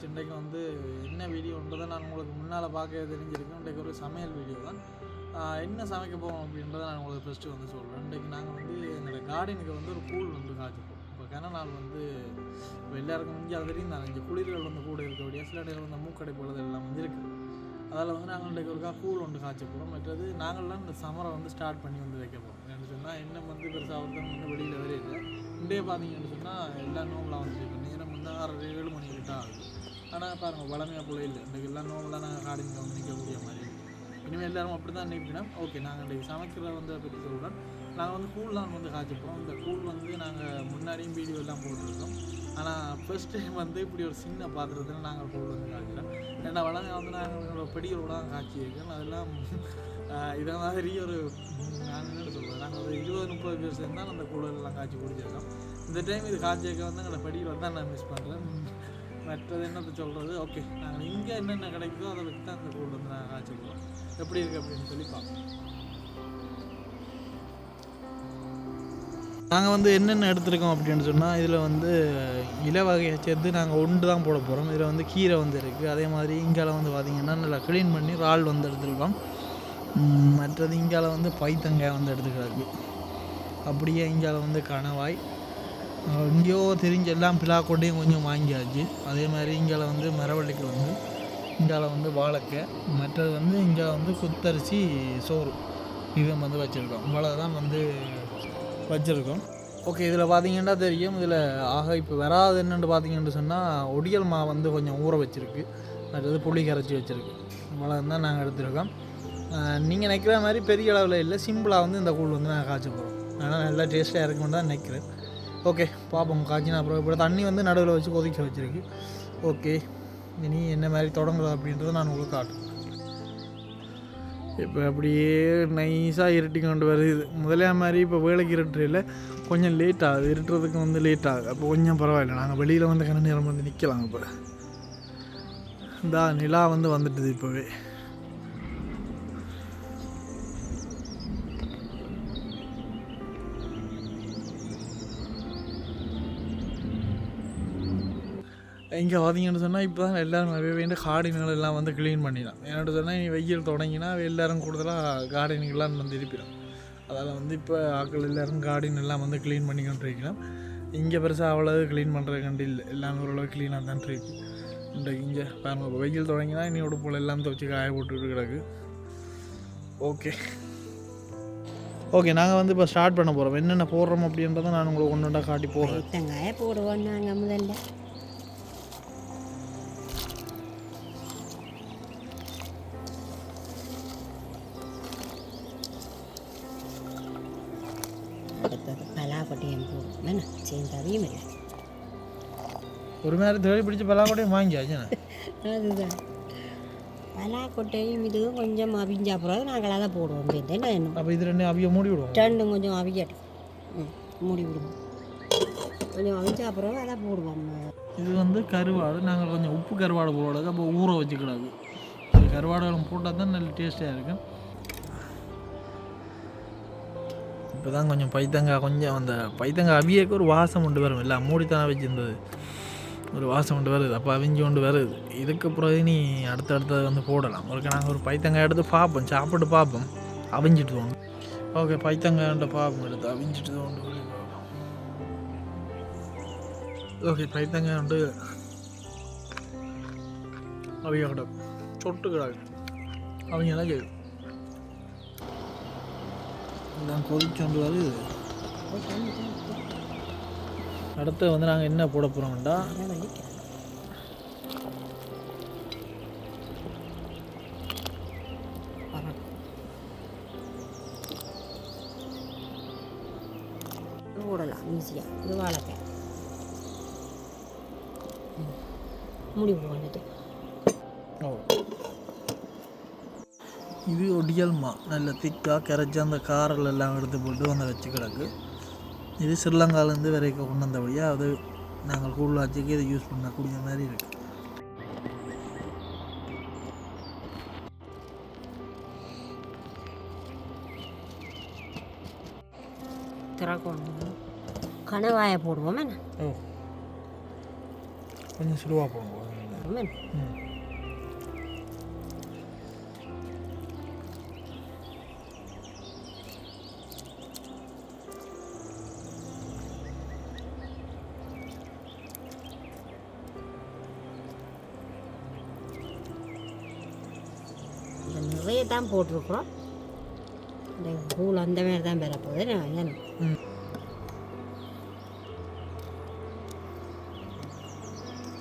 வச்சு இன்றைக்கு வந்து என்ன வீடியோன்றதை நான் உங்களுக்கு முன்னால் பார்க்க தெரிஞ்சிருக்கேன் இன்றைக்கு ஒரு சமையல் வீடியோ தான். என்ன சமைக்க போகிறோம் அப்படின்றத நான் உங்களுக்கு ஃபஸ்ட்டு வந்து சொல்கிறேன் இன்றைக்கு நாங்கள் வந்து எங்களோட கார்டனுக்கு வந்து ஒரு கூழ் வந்து காய்ச்சிப்போம் இப்போ கன நாள் வந்து இப்போ எல்லாருக்கும் முடிஞ்சு அது தெரியும் தான். இங்கே குளிர்கள் வந்து கூட இருக்கக்கூடிய சில இடையில வந்து மூக்கடை போடுறது எல்லாம் வந்து இருக்குது அதில் வந்து நாங்கள் இன்றைக்கு ஒருக்கா கூழ் ஒன்று காய்ச்ச போகிறோம் மற்றது நாங்கள்லாம் இந்த சமரை வந்து ஸ்டார்ட் பண்ணி வந்து வைக்க போகிறோம் என்னன்னு சொன்னால் என்ன வந்து பெருசாக ஒருத்தன் வந்து வெளியில் வரையில. இன்றைய பார்த்தீங்கன்னு சொன்னால் எல்லா நோம்பெலாம் வந்து இப்போ நேரம் வந்து ஆறு ஏழு மணி கிட்ட ஆகுது. ஆனால் பாருங்கள் வளமையாக போல இல்லை. இன்றைக்கு எல்லா நோம்பெலாம் நாங்கள் காடிங்க வந்து நிற்கக்கூடிய மாதிரி இனிமேல் எல்லோரும் அப்படி தான் நினைப்பினோம் ஓகே நாங்கள் இன்றைக்கு சமைக்கிறத வந்து பற்றி சொல்கிறோம் நாங்கள் வந்து கூழ்லாம் வந்து காய்ச்சிப்போம். இந்த கூழ் வந்து நாங்கள் முன்னாடியும் வீடியோ எல்லாம் போட்டிருக்கோம். ஆனால் ஃபர்ஸ்ட் டைம் வந்து இப்படி ஒரு சின்ன பாத்திரத்தில் நாங்கள் கூழ் வந்து காய்ச்சிட்டோம் ஏன்னா வளமையாக வந்து நாங்கள் பெடிகளோட தான் காய்ச்சி இருக்கோம் அதெல்லாம் இதை மாதிரி ஒரு நான் என்ன சொல்கிறேன் நாங்கள் ஒரு இருபது முப்பது பேர் சேர்ந்தால் அந்த கூழெல்லாம் காய்ச்சி குடிச்சிருக்கோம். இந்த டைம் இது காய்ச்சிக்க வந்து எங்களை பெடிகள் தான் நான் மிஸ் பண்ணுறேன் மற்றது என்னத்தை சொல்கிறது ஓகே நாங்கள் இங்கே என்னென்ன கிடைக்குதோ அதை வச்சு தான் அந்த கூழ் வந்து நாங்கள் காய்ச்சிக்கிறோம் எப்படி இருக்குது அப்படின்னு சொல்லி பார்ப்போம். நாங்கள் வந்து என்னென்ன எடுத்திருக்கோம் அப்படின்னு சொன்னால் இதில் வந்து இலை வகையை சேர்த்து நாங்கள் ஒன்று தான் போட போகிறோம் இதில் வந்து கீரை வந்து இருக்குது அதே மாதிரி இங்கால வந்து பார்த்திங்கன்னா நல்லா க்ளீன் பண்ணி இறால் வந்து எடுத்துருக்கோம். மற்றது இங்கால வந்து பைத்தங்காய் வந்து எடுத்துக்கிறாரு. அப்படியே இங்கால வந்து கணவாய். எங்கேயோ தெரிஞ்ச எல்லாம் பிலாக்கொண்டையும் கொஞ்சம் வாங்கியாச்சு. அதே மாதிரி இங்கே வந்து மரவள்ளிக்கு வந்து இங்கால வந்து வாழைக்காய் மற்றது வந்து இங்கே வந்து குத்தரிசி சோறு இதை வந்து வச்சுருக்கோம் இவ்வளோ தான் வந்து வச்சுருக்கோம். ஓகே இதில் பார்த்தீங்கன்னா தெரியும். இதில் ஆக இப்போ வராது என்னென்னு பார்த்தீங்கன்னு சொன்னால் ஒடியல் மா வந்து கொஞ்சம் ஊற வச்சுருக்கு. மற்றது புளி கரைச்சி வச்சுருக்கு. இவ்வளோ தான் நாங்கள் எடுத்துருக்கோம். நீங்கள் நினைக்கிற மாதிரி பெரிய அளவில் இல்லை. சிம்பிளாக வந்து இந்த கூழ் வந்து நாங்கள் காய்ச்ச போகிறோம் ஆனால் நல்லா டேஸ்ட்டாக இருக்கும்னு தான் நினைக்கிறேன். ஓகே பார்ப்போம் காய்ச்சினா அப்புறம். இப்போ தண்ணி வந்து நடுவில் வச்சு கொதிக்க வச்சுருக்கு. ஓகே இனி என்ன மாதிரி தொடங்குறது அப்படின்றத நான் உங்களுக்கு காட்டுறேன். இப்போ அப்படியே நைஸாக இருட்டி கொண்டு வருது. முதலே மாதிரி இப்போ வேலைக்கு இருட்டுறையில் கொஞ்சம் லேட் ஆகுது. இருட்டுறதுக்கு வந்து லேட் ஆகுது. அப்போ கொஞ்சம் பரவாயில்ல. நாங்கள் வெளியில் வந்து கண்ணு நேரம் வந்து நிற்கலாம் இப்போ. இந்த நிலா வந்து வந்துட்டுது இப்போவே. இங்கே பார்த்தீங்கன்னு சொன்னால் இப்போ தான் எல்லோரும் நிறைய வேண்டிய கார்டனிகள் எல்லாம் வந்து க்ளீன் பண்ணிடலாம். என்னோட சொன்னால் நீ வெயில் தொடங்கினா எல்லோரும் கூடுதலாக கார்டனிங்லாம் வந்து இருப்பிடும் அதால் வந்து இப்போ ஆட்கள் எல்லோரும் கார்டன் எல்லாம் வந்து க்ளீன் பண்ணிக்கிட்டு இருக்கலாம் இங்கே பெருசாக அவ்வளோ க்ளீன் பண்ணுறது கண்டு இல்லை. எல்லாமே ஓரளவு க்ளீனாக தான் இருக்குது இந்த இங்கே பாருங்க வெயில் தொடங்கினா இனி உடுப்புல எல்லாம் துவச்சி காய போட்டுட்டு கிடக்கு. ஓகே ஓகே நாங்கள் வந்து இப்போ ஸ்டார்ட் பண்ண போகிறோம் என்னென்ன போடுறோம் அப்படின்றத நான் உங்களுக்கு ஒன்று ஒன்றா காட்டி போடுறேன் காய போடுவோம் நாங்கள் முதல்ல. இல்லை ஒரு மாதிரி தேடி பிடிச்சி பலாக்கோட்டையும் வாங்கியாச்சுண்ணே அதுதான். பலாக்கொட்டையும் இதுவும் கொஞ்சம் அவிஞ்ச அப்புறம் நாங்கள் அதை போடுவோம். என்ன என்ன அப்போ இது ரெண்டு அவிய மூடி விடுவோம். ரெண்டும் கொஞ்சம் அவிக்கட்டும் ம் மூடி விடுவோம். கொஞ்சம் அவிஞ்ச அப்புறம் அதை போடுவோம். இது வந்து கருவாடு. நாங்கள் கொஞ்சம் உப்பு கருவாடு போடுறது. அப்போ ஊற வச்சுக்கூடாது. கருவாடுகளும் போட்டால் தான் நல்ல டேஸ்ட்டாக இருக்கும். இப்போ தான் கொஞ்சம் பைத்தங்காய் கொஞ்சம் அந்த பைத்தங்காய் அவியக்கு ஒரு வாசம் கொண்டு வரும் இல்லை மூடித்தானே வச்சுருந்தது. ஒரு வாசம் கொண்டு வருது. அப்போ அவிஞ்சு கொண்டு வருது. இதுக்கு பிறகு நீ அடுத்தடுத்தது வந்து போடலாம். ஒரு நாங்கள் ஒரு பைத்தங்காய் எடுத்து பார்ப்போம். சாப்பிட்டு பார்ப்போம். அவிஞ்சிட்டு தோணும் ஓகே பைத்தங்காய்ன்ற பார்ப்போம். எடுத்து அவிஞ்சிட்டு தோண்டு ஓகே பைத்தங்காய் வந்து அவிய கிடக்கு சொட்டு கிடக்கு அவங்க என்ன கேட்கும் எல்லாம் கொதிச்சொண்டு வருது அடுத்து வந்து நாங்கள் என்ன போட போகிறோம்டா போடலாம் ஈஸியாக இது வாழைக்காய் ம். மூடி விடுவோம் வந்துட்டு. ஓ. இது ஒடியல்மா நல்ல திக்காக கரைச்சி அந்த காரில் எல்லாம் எடுத்து போட்டு வந்து வச்சு கிடக்கு. இது ஸ்ரீலங்காலேருந்து வரைக்கும் கொண்டு வந்தபடியாக அது நாங்கள் கூழ்லாச்சிக்கு இதை யூஸ் பண்ணக்கூடிய மாதிரி இருக்குது திறக்கணும் கணவாயை போடுவோம் என்ன? சுடுவா போடுவோம். நிறைய தான் போட்டிருக்கிறோம். இந்த கூழ் அந்த மாதிரி தான் பெற போகுது. என்ன ம்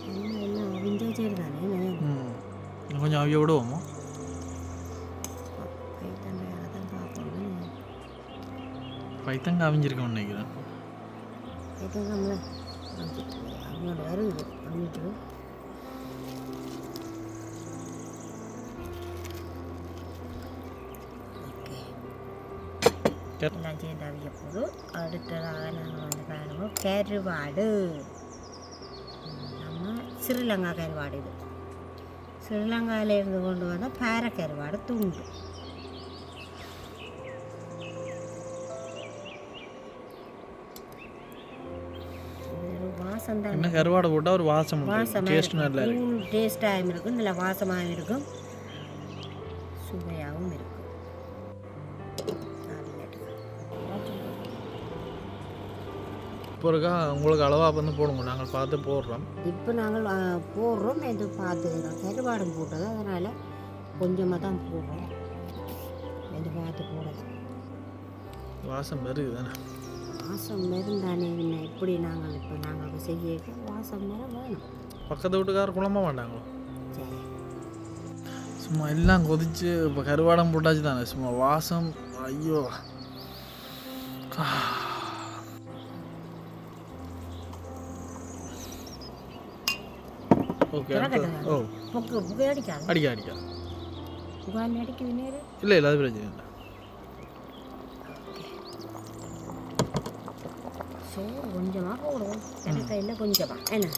என்ன எல்லாம் அவிஞ்சா சரி தானே என்ன? ம். இன்னும் கொஞ்சம் அவிய விடுவோமோ? பைத்தங்க அவிஞ்சிருக்கோம்னு நினைக்கிறேன். நம்மள அவங்களோட வருது பண்ணிட்டு சேர்ந்து அவிய போது அடுத்ததாக நாங்கள் வந்து பாருங்க கருவாடு. நம்ம ஸ்ரீலங்கா கருவாடு இது. ஸ்ரீலங்காவில இருந்து கொண்டு வந்த பாறை கருவாடு துண்டு வாசம் தான். கருவாடை போட்டால் ஒரு வாசம் வாசமாக டேஸ்ட் நல்லா இருக்கு. இருக்கும். நல்ல வாசமாகவும் இருக்கும். இப்போ இருக்கா உங்களுக்கு அளவாக வந்து போடுங்க நாங்கள் பார்த்து போடுறோம். இப்போ நாங்கள் போடுறோம் இது பார்த்துக்கிறோம் கருவாடும் போட்டது அதனால் கொஞ்சமாக தான் போடுறோம். இது பார்த்து போடுறது வாசம் வருது தானே? வாசம் இருந்தானே என்ன இப்படி நாங்கள் இப்போ நாங்கள் செய்ய வாசம் வேற வேணும். பக்கத்து வீட்டுக்கார குழம்ப மாட்டாங்களோ? சும்மா எல்லாம் கொதிச்சு இப்போ கருவாடம் போட்டாச்சு தானே சும்மா வாசம் ஐயோ. புகார் அடிக்குது நேரு இல்லை இல்லை அது பிரச்சனை இல்லை சோறு கொஞ்சமாக போடுவோம் எனக்கு இல்லை கொஞ்சமா என்ன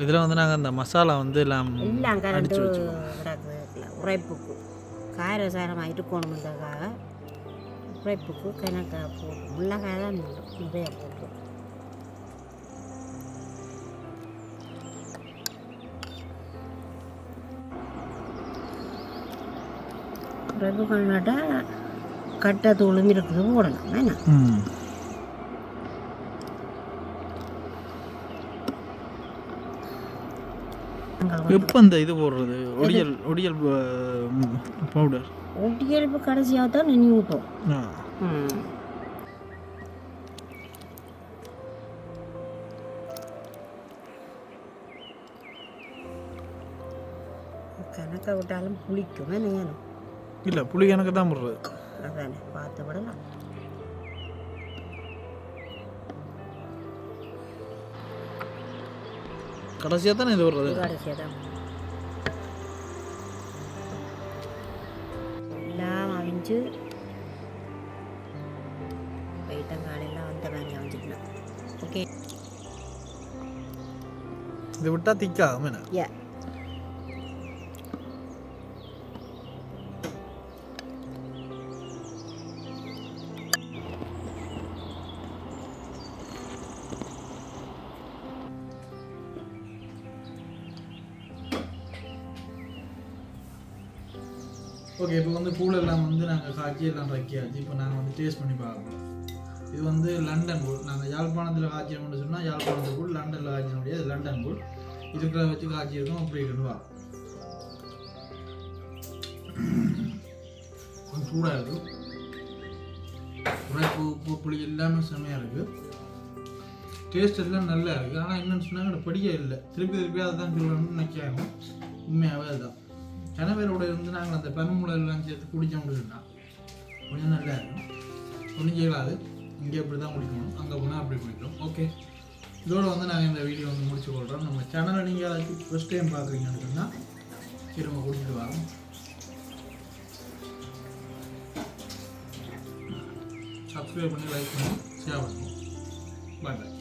இதில் வந்து நாங்கள் அந்த மசாலா வந்து எல்லாம் எல்லாம் கரண்டு அடிச்சு வச்சுக்கோம் கிடக்கு உரைப்புக்கு காரசாரமாக இருக்கணுன்றதுக்காக உரைப்புக்கு கணக்காக போட்டு மிளகாய் தான் நிறைய போட்டோம். உரைப்பு கண்ணாட்டா கட்டை தூளும் இருக்குது போடலாம் என்ன நாங்கள் எப்போ இந்த இது போடுறது? ஒடியல் ஒடியல் பவுடர் ஒட்டியெழுப்பு கடைசியாக தான் நின்று விட்டோம் ஆ. ம் கணக்கை விட்டாலும் புளிக்கும் வேணும் இல்லை புளி கணக்கு தான் போடுறது. அதானே பார்த்து விடலாம் கடைசியாக தானே இது போடுறது கடைசியாக தான் எல்லாம் அவிஞ்சு வெயிட்டங்காலெல்லாம் வந்த மாதிரி அவிஞ்சிக்கலாம். ஓகே இது விட்டால் திக்காகும் என்ன? யா ஓகே இப்போ வந்து கூழ் எல்லாம் வந்து நாங்கள் காய்ச்சி எல்லாம் ரக்கியாச்சு இப்போ நாங்கள் வந்து டேஸ்ட் பண்ணி பார்க்கணும். இது வந்து லண்டன் கூழ் நாங்கள் யாழ்ப்பாணத்தில் காய்ச்சணும்னு சொன்னால் யாழ்ப்பாணத்து கூழ் லண்டனில் காய்ச்ச முடியாது லண்டன் கூழ் இருக்கிற வச்சு காய்ச்சிருக்கோம் அப்படி இருக்குன்னு கொஞ்சம் சூடாக இருக்குது உரைப்பு உப்பு புளி எல்லாமே செம்மையாக இருக்குது டேஸ்ட் எல்லாம் நல்லா இருக்குது ஆனால் என்னென்னு சொன்னாங்க படிக்க இல்லை. திருப்பி திருப்பி அதை தான் சொல்லணும்னு நினைக்காங்க உண்மையாகவே அதுதான் கணவரோட இருந்து நாங்கள் அந்த பெருமுளெல்லாம் சேர்த்து குடிக்க முடியும்னா கொஞ்சம் நல்லா இருக்கும். ஒன்றும் செய்யலாது இங்கே இப்படி தான் குடிக்கணும். அங்கே போனால் அப்படி குடிக்கணும் ஓகே இதோட வந்து நாங்கள் இந்த வீடியோ வந்து முடிச்சு கொள்கிறோம் நம்ம சேனலை நீங்கள் ஏதாச்சும் ஃபஸ்ட் டைம் பார்க்குறீங்கன்னு சொன்னால் திரும்ப குடிச்சிட்டு வரோம். சப்ஸ்கிரைப் பண்ணி லைக் பண்ணி ஷேர் பண்ணுவோம் பாய் பாய்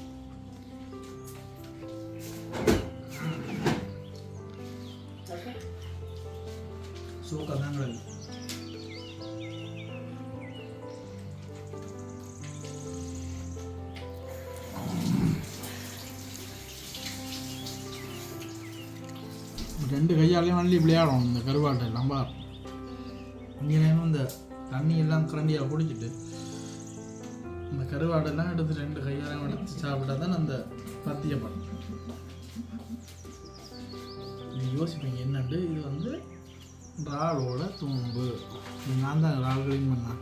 ரெண்டு கையாலையும் அள்ளி விளையாடும் இந்த கருவாட்டை எல்லாம் பார். இங்கே இந்த தண்ணி எல்லாம் கரண்டியாக குடிச்சிட்டு இந்த கருவாடெல்லாம் எடுத்து ரெண்டு கையாலையும் எடுத்து சாப்பிட்டா தான் அந்த பத்தியப்படும் நீ யோசிப்பீங்க என்னண்டு? இது வந்து இறாலோட தும்பு. இது நான் தான் இறால் க்ளீன் பண்ணேன்.